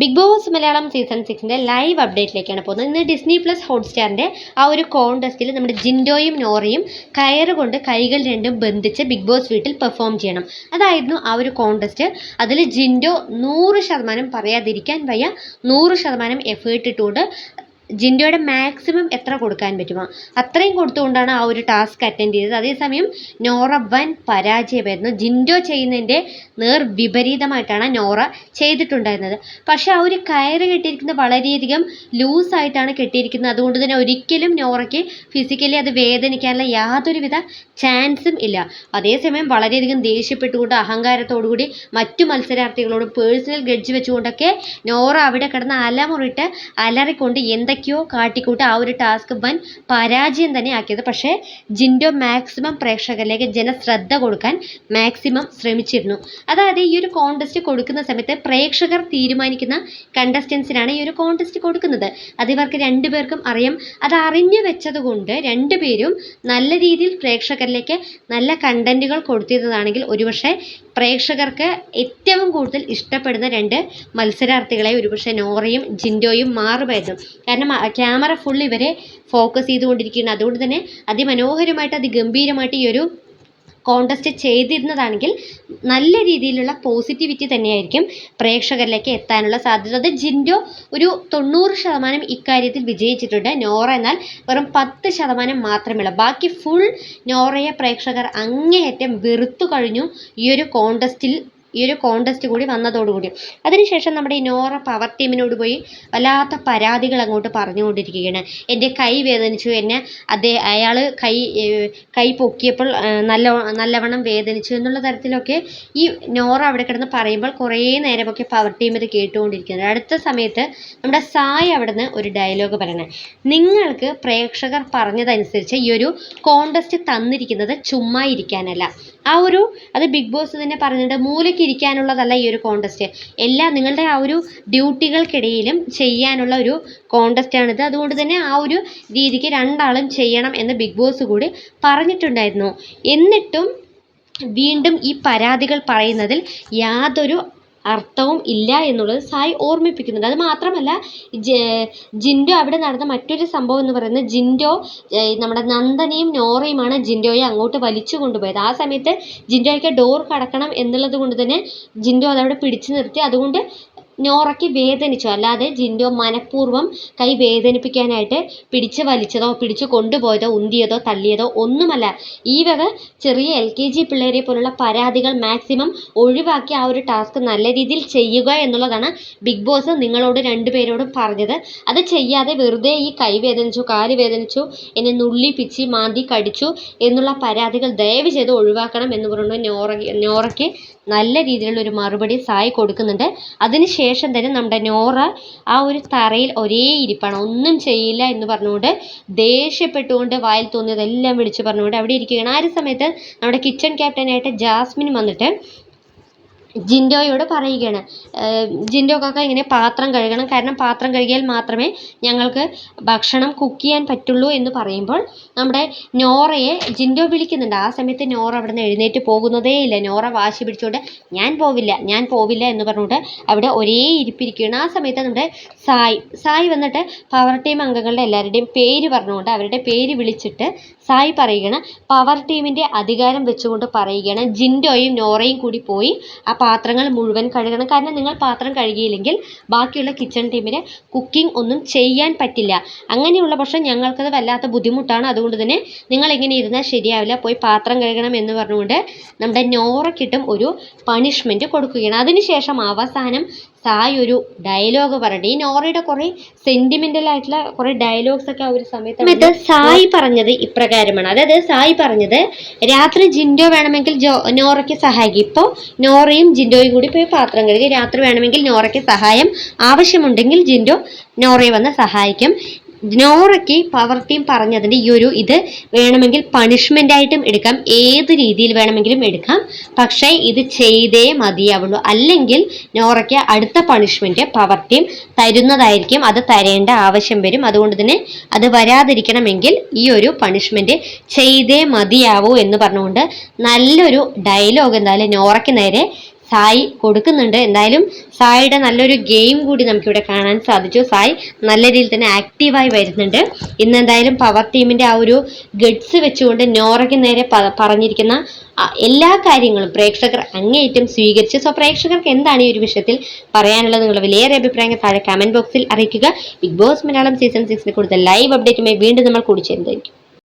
Big Boss Malayalam season സിക്സിന്റെ live അപ്ഡേറ്റിലേക്കാണ് പോകുന്നത്. ഇന്ന് ഡിസ്നി പ്ലസ് ഹോട്ട്സ്റ്റാറിന്റെ ആ ഒരു കോൺടെസ്റ്റിൽ നമ്മുടെ ജിൻഡോയും നോറയും കയറ് കൊണ്ട് കൈകൾ രണ്ടും ബന്ധിച്ച് ബിഗ് ബോസ് വീട്ടിൽ പെർഫോം ചെയ്യണം. അതായിരുന്നു ആ ഒരു കോൺടെസ്റ്റ് അതിൽ ജിൻഡോ നൂറ് ശതമാനം പറയാതിരിക്കാൻ വയ്യ. നൂറ് ശതമാനം എഫേർട്ട് ഇട്ടുകൊണ്ട് ജിൻഡോയുടെ മാക്സിമം എത്ര കൊടുക്കാൻ പറ്റുമോ അത്രയും കൊടുത്തുകൊണ്ടാണ് ആ ഒരു ടാസ്ക് അറ്റൻഡ് ചെയ്തത്. അതേസമയം നോറ വൻ പരാജയമായിരുന്നു. ജിൻഡോ ചെയ്യുന്നതിന്റെ നേർ വിപരീതമായിട്ടാണ് നോറ ചെയ്തിട്ടുണ്ടായിരുന്നത്. പക്ഷേ ആ ഒരു കയറ് കെട്ടിയിരിക്കുന്നത് വളരെയധികം ലൂസായിട്ടാണ് കെട്ടിയിരിക്കുന്നത്. അതുകൊണ്ട് തന്നെ ഒരിക്കലും നോറയ്ക്ക് ഫിസിക്കലി അത് വേദനിക്കാനുള്ള യാതൊരുവിധ ചാൻസും ഇല്ല. അതേസമയം വളരെയധികം ദേഷ്യപ്പെട്ടുകൊണ്ട് അഹങ്കാരത്തോടുകൂടി മറ്റു മത്സരാർത്ഥികളോട് പേഴ്സണൽ ഗഡ്ജ് വെച്ചുകൊണ്ടൊക്കെ നോറ അവിടെ കിടന്ന് അലമുറിട്ട് അലറിക്കൊണ്ട് എന്തൊക്കെയോ കാട്ടിക്കൂട്ട് ആ ഒരു ടാസ്ക് വൻ പരാജയം തന്നെ ആക്കിയത്. പക്ഷേ ജിൻഡോ മാക്സിമം പ്രേക്ഷകരിലേക്ക് ജനശ്രദ്ധ കൊടുക്കാൻ മാക്സിമം ശ്രമിച്ചിരുന്നു. അതായത് ഈ ഒരു കോണ്ടസ്റ്റ് കൊടുക്കുന്ന സമയത്ത് പ്രേക്ഷകർ തീരുമാനിക്കുന്ന കണ്ടസ്റ്റൻസിനാണ് ഈ ഒരു കോണ്ടസ്റ്റ് കൊടുക്കുന്നത്. അത് ഇവർക്ക് രണ്ടുപേർക്കും അറിയാം. അത് അറിഞ്ഞു വെച്ചത് കൊണ്ട് രണ്ടുപേരും നല്ല രീതിയിൽ പ്രേക്ഷകരിലേക്ക് നല്ല കണ്ടന്റുകൾ കൊടുത്തിരുന്നതാണെങ്കിൽ ഒരുപക്ഷെ പ്രേക്ഷകർക്ക് ഏറ്റവും കൂടുതൽ ഇഷ്ടപ്പെടുന്ന രണ്ട് മത്സരാർത്ഥികളെ ഒരുപക്ഷെ നോറയും ജിൻഡോയും മാറുമായിരുന്നു. കാരണം ക്യാമറ ഫുൾ ഇവരെ ഫോക്കസ് ചെയ്തുകൊണ്ടിരിക്കുകയാണ്. അതുകൊണ്ട് തന്നെ അതിമനോഹരമായിട്ട് അതിഗംഭീരമായിട്ട് ഈ ഒരു കോണ്ടസ്റ്റ് ചെയ്തിരുന്നതാണെങ്കിൽ നല്ല രീതിയിലുള്ള പോസിറ്റിവിറ്റി തന്നെയായിരിക്കും പ്രേക്ഷകരിലേക്ക് എത്താനുള്ള സാധ്യത. അത് ജിൻഡോ ഒരു തൊണ്ണൂറ് ശതമാനം ഇക്കാര്യത്തിൽ വിജയിച്ചിട്ടുണ്ട്. നോറ എന്നാൽ വെറും പത്ത് ശതമാനം മാത്രമേ ബാക്കി ഫുൾ നോറയെ പ്രേക്ഷകർ അങ്ങേയറ്റം വെറുത്തു കഴിഞ്ഞു ഈ ഒരു കോൺടെസ്റ്റിൽ ഈ ഒരു കോണ്ടസ്റ്റ് കൂടി വന്നതോടുകൂടി. അതിനുശേഷം നമ്മുടെ ഈ നോറ പവർ ടീമിനോട് പോയി വല്ലാത്ത പരാതികൾ അങ്ങോട്ട് പറഞ്ഞുകൊണ്ടിരിക്കുകയാണ്. എന്റെ കൈ വേദനിച്ചു. എന്നെ അതേ അയാൾ കൈ കൈ പൊക്കിയപ്പോൾ നല്ല നല്ലവണ്ണം വേദനിച്ചു എന്നുള്ള തരത്തിലൊക്കെ ഈ നോറ അവിടെ കിടന്ന് പറയുമ്പോൾ കുറേ നേരമൊക്കെ പവർ ടീം ഇത് കേട്ടുകൊണ്ടിരിക്കുന്നത് അടുത്ത സമയത്ത് നമ്മുടെ സായ് അവിടെ നിന്ന് ഒരു ഡയലോഗ് പറയണേ. നിങ്ങൾക്ക് പ്രേക്ഷകർ പറഞ്ഞതനുസരിച്ച് ഈ ഒരു കോണ്ടസ്റ്റ് തന്നിരിക്കുന്നത് ചുമ്മാ ഇരിക്കാനല്ല. ആ ഒരു അത് ബിഗ് ബോസ് തന്നെ പറഞ്ഞിട്ടുണ്ട് മൂലയ്ക്ക് ഇരിക്കാനുള്ളതല്ല ഈ ഒരു കോണ്ടസ്റ്റ് എല്ലാം നിങ്ങളുടെ ആ ഒരു ഡ്യൂട്ടികൾക്കിടയിലും ചെയ്യാനുള്ള ഒരു കോണ്ടസ്റ്റാണിത് അതുകൊണ്ട് തന്നെ ആ ഒരു രീതിക്ക് രണ്ടാളും ചെയ്യണം എന്ന് ബിഗ് ബോസ് കൂടി പറഞ്ഞിട്ടുണ്ടായിരുന്നു. എന്നിട്ടും വീണ്ടും ഈ പരാതികൾ പറയുന്നതിൽ യാതൊരു അർത്ഥവും ഇല്ല എന്നുള്ളത് സായി ഓർമ്മിപ്പിക്കുന്നുണ്ട്. അത് മാത്രമല്ല ജിൻഡോ അവിടെ നടന്ന മറ്റൊരു സംഭവം എന്ന് പറയുന്നത് ജിൻഡോ നമ്മുടെ നന്ദനയും നോറയുമാണ് ജിൻഡോയെ അങ്ങോട്ട് വലിച്ചു കൊണ്ടുപോയത്. ആ സമയത്ത് ജിൻഡോയ്ക്ക് ഡോർ കടക്കണം എന്നുള്ളത് കൊണ്ട് തന്നെ ജിൻഡോ അതവിടെ പിടിച്ചു നിർത്തി. അതുകൊണ്ട് നോറയ്ക്ക് വേദനിച്ചു. അല്ലാതെ ജിൻഡോ മനഃപൂർവം കൈ വേദനിപ്പിക്കാനായിട്ട് പിടിച്ച് വലിച്ചതോ പിടിച്ച് കൊണ്ടുപോയതോ ഉന്തിയതോ തള്ളിയതോ ഒന്നുമല്ല. ഈ വക ചെറിയ എൽ കെ ജി പിള്ളേരെ പോലുള്ള പരാതികൾ മാക്സിമം ഒഴിവാക്കി ആ ഒരു ടാസ്ക് നല്ല രീതിയിൽ ചെയ്യുക എന്നുള്ളതാണ് ബിഗ് ബോസ് നിങ്ങളോട് രണ്ടുപേരോടും പറഞ്ഞത്. അത് ചെയ്യാതെ വെറുതെ ഈ കൈ വേദനിച്ചു കാൽ വേദനിച്ചു എന്നെ നുള്ളി പിച്ചി മാന്തി കടിച്ചു എന്നുള്ള പരാതികൾ ദയവ് ചെയ്ത് ഒഴിവാക്കണം എന്ന് പറഞ്ഞു നോറ നോറയ്ക്ക് നല്ല രീതിയിലുള്ള ഒരു മറുപടി സായി കൊടുക്കുന്നുണ്ട്. അതിനുശേഷം തന്നെ നമ്മുടെ നോറ ആ ഒരു തറയിൽ ഒരേ ഇരിപ്പാണ്. ഒന്നും ചെയ്യില്ല എന്ന് പറഞ്ഞുകൊണ്ട് ദേഷ്യപ്പെട്ടുകൊണ്ട് വായിൽ തോന്നിയതെല്ലാം വിളിച്ചു പറഞ്ഞുകൊണ്ട് അവിടെ ഇരിക്കുകയാണ്. ആ ഒരു സമയത്ത് നമ്മുടെ കിച്ചൺ ക്യാപ്റ്റനായിട്ട് ജാസ്മിൻ വന്നിട്ട് ജിൻഡോയോട് പറയുകയാണ്. ജിൻഡോ കാക്ക ഇങ്ങനെ പാത്രം കഴുകണം. കാരണം പാത്രം കഴുകിയാൽ മാത്രമേ ഞങ്ങൾക്ക് ഭക്ഷണം കുക്ക് ചെയ്യാൻ പറ്റുള്ളൂ എന്ന് പറയുമ്പോൾ നമ്മുടെ നോറയെ ജിൻഡോ വിളിക്കുന്നുണ്ട്. ആ സമയത്ത് നോറ അവിടെ നിന്ന് എഴുന്നേറ്റ് പോകുന്നതേ ഇല്ല. നോറ വാശി പിടിച്ചുകൊണ്ട് ഞാൻ പോവില്ല ഞാൻ പോവില്ല എന്ന് പറഞ്ഞുകൊണ്ട് അവിടെ ഒരേ ഇരിപ്പിരിക്കുകയാണ്. ആ സമയത്ത് നമ്മുടെ സായി സായി വന്നിട്ട് പവർ ടീം അംഗങ്ങളുടെ എല്ലാവരുടെയും പേര് പറഞ്ഞുകൊണ്ട് അവരുടെ പേര് വിളിച്ചിട്ട് സായി പറയുകയാണ്. പവർ ടീമിന്റെ അധികാരം വെച്ചുകൊണ്ട് പറയുകയാണ്. ജിൻഡോയും നോറയും കൂടി പോയി ആ പാത്രങ്ങൾ മുഴുവൻ കഴുകണം. കാരണം നിങ്ങൾ പാത്രം കഴുകിയില്ലെങ്കിൽ ബാക്കിയുള്ള കിച്ചൺ ടീമിന് കുക്കിംഗ് ഒന്നും ചെയ്യാൻ പറ്റില്ല. അങ്ങനെയുള്ള പക്ഷം ഞങ്ങൾക്കത് വല്ലാത്ത ബുദ്ധിമുട്ടാണ്. അതുകൊണ്ട് തന്നെ നിങ്ങൾ ഇങ്ങനെ ഇരുന്നാൽ ശരിയാവില്ല. പോയി പാത്രം കഴുകണം എന്ന് പറഞ്ഞുകൊണ്ട് നമ്മുടെ നോറയ്ക്കിട്ടും ഒരു പണിഷ്മെന്റ് കൊടുക്കുകയാണ്. അതിനുശേഷം അവസാനം സായ് ഒരു ഡയലോഗ് പറഞ്ഞിട്ട് ഈ നോറയുടെ കുറെ സെന്റിമെന്റൽ ആയിട്ടുള്ള കുറെ ഡയലോഗ്സ് ഒക്കെ ആ ഒരു സമയത്ത് സായി പറഞ്ഞത് ഇപ്രകാരമാണ്. അതായത് സായി പറഞ്ഞത് രാത്രി ജിൻഡോ വേണമെങ്കിൽ ജോ നോറയ്ക്ക് സഹായിക്കും. ഇപ്പോൾ നോറയും ജിൻഡോയും കൂടി പോയി പാത്രം കഴുകി രാത്രി വേണമെങ്കിൽ നോറയ്ക്ക് സഹായം ആവശ്യമുണ്ടെങ്കിൽ ജിൻഡോ നോറയെ വന്ന് സഹായിക്കും. നോറയ്ക്ക് പവർ ടീം പറഞ്ഞതിന്റെ ഈ ഒരു ഇത് വേണമെങ്കിൽ പണിഷ്മെന്റ് ആയിട്ടും എടുക്കാം. ഏത് രീതിയിൽ വേണമെങ്കിലും എടുക്കാം. പക്ഷേ ഇത് ചെയ്തേ മതിയാവുള്ളൂ. അല്ലെങ്കിൽ നോറയ്ക്ക് അടുത്ത പണിഷ്മെന്റ് പവർ ടീം തരുന്നതായിരിക്കും. അത് തരേണ്ട ആവശ്യം വരും. അതുകൊണ്ട് തന്നെ അത് വരാതിരിക്കണമെങ്കിൽ ഈ ഒരു പണിഷ്മെന്റ് ചെയ്തേ മതിയാവൂ എന്ന് പറഞ്ഞുകൊണ്ട് നല്ലൊരു ഡയലോഗ് എന്തായാലും നോറയ്ക്ക് നേരെ സായി കൊടുക്കുന്നുണ്ട്. എന്തായാലും സായിയുടെ നല്ലൊരു ഗെയിം കൂടി നമുക്കിവിടെ കാണാൻ സാധിച്ചു. സായി നല്ല രീതിയിൽ തന്നെ ആക്റ്റീവായി വരുന്നുണ്ട്. ഇന്ന് എന്തായാലും പവർ ടീമിന്റെ ആ ഒരു ഗഡ്സ് വെച്ചുകൊണ്ട് നോറയ്ക്ക് നേരെ പറഞ്ഞിരിക്കുന്ന എല്ലാ കാര്യങ്ങളും പ്രേക്ഷകർ അങ്ങേയറ്റം സ്വീകരിച്ചു. സോ പ്രേക്ഷകർക്ക് എന്താണ് ഈ ഒരു വിഷയത്തിൽ പറയാനുള്ളത് നിങ്ങളുടെ വിലയേറെ അഭിപ്രായങ്ങൾ താഴെ കമന്റ് ബോക്സിൽ അറിയിക്കുക. ബിഗ് ബോസ് മലയാളം സീസൺ സിക്സിനെ കൂടുതൽ ലൈവ് അപ്ഡേറ്റുമായി വീണ്ടും നമ്മൾ കൂടി ചേരുന്നതായിരിക്കും